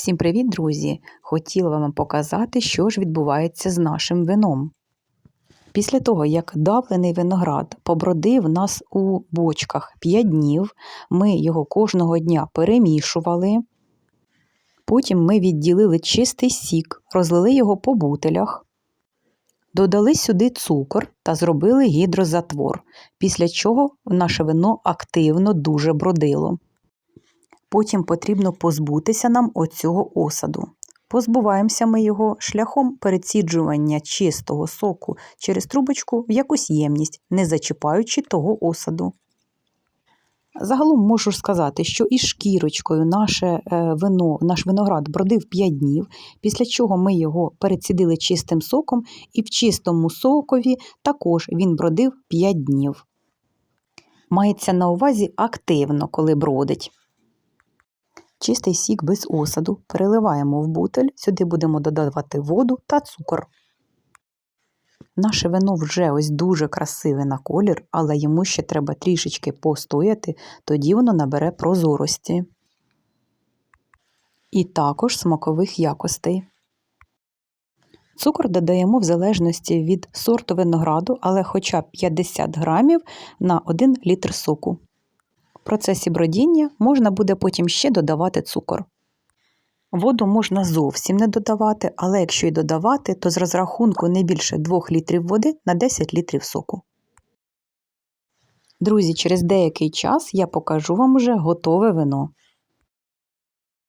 Всім привіт, друзі! Хотіла вам показати, що ж відбувається з нашим вином. Після того, як давлений виноград побродив нас у бочках 5 днів, ми його кожного дня перемішували. Потім ми відділили чистий сік, розлили його по бутелях, додали сюди цукор та зробили гідрозатвор, після чого наше вино активно дуже бродило. Потім потрібно позбутися нам оцього осаду. Позбуваємося ми його шляхом переціджування чистого соку через трубочку в якусь ємність, не зачіпаючи того осаду. Загалом можу сказати, що із шкірочкою наше е, вино, наш виноград бродив 5 днів, після чого ми його перецідили чистим соком, і в чистому сокові також він бродив 5 днів. Мається на увазі активно, коли бродить. Чистий сік без осаду переливаємо в бутель, сюди будемо додавати воду та цукор. Наше вино вже ось дуже красиве на колір, але йому ще треба трішечки постояти, тоді воно набере прозорості. І також смакових якостей. Цукор додаємо в залежності від сорту винограду, але хоча б 50 грамів на 1 літр соку. В процесі бродіння можна буде потім ще додавати цукор. Воду можна зовсім не додавати, але якщо й додавати, то з розрахунку не більше 2 літрів води на 10 літрів соку. Друзі, через деякий час я покажу вам уже готове вино.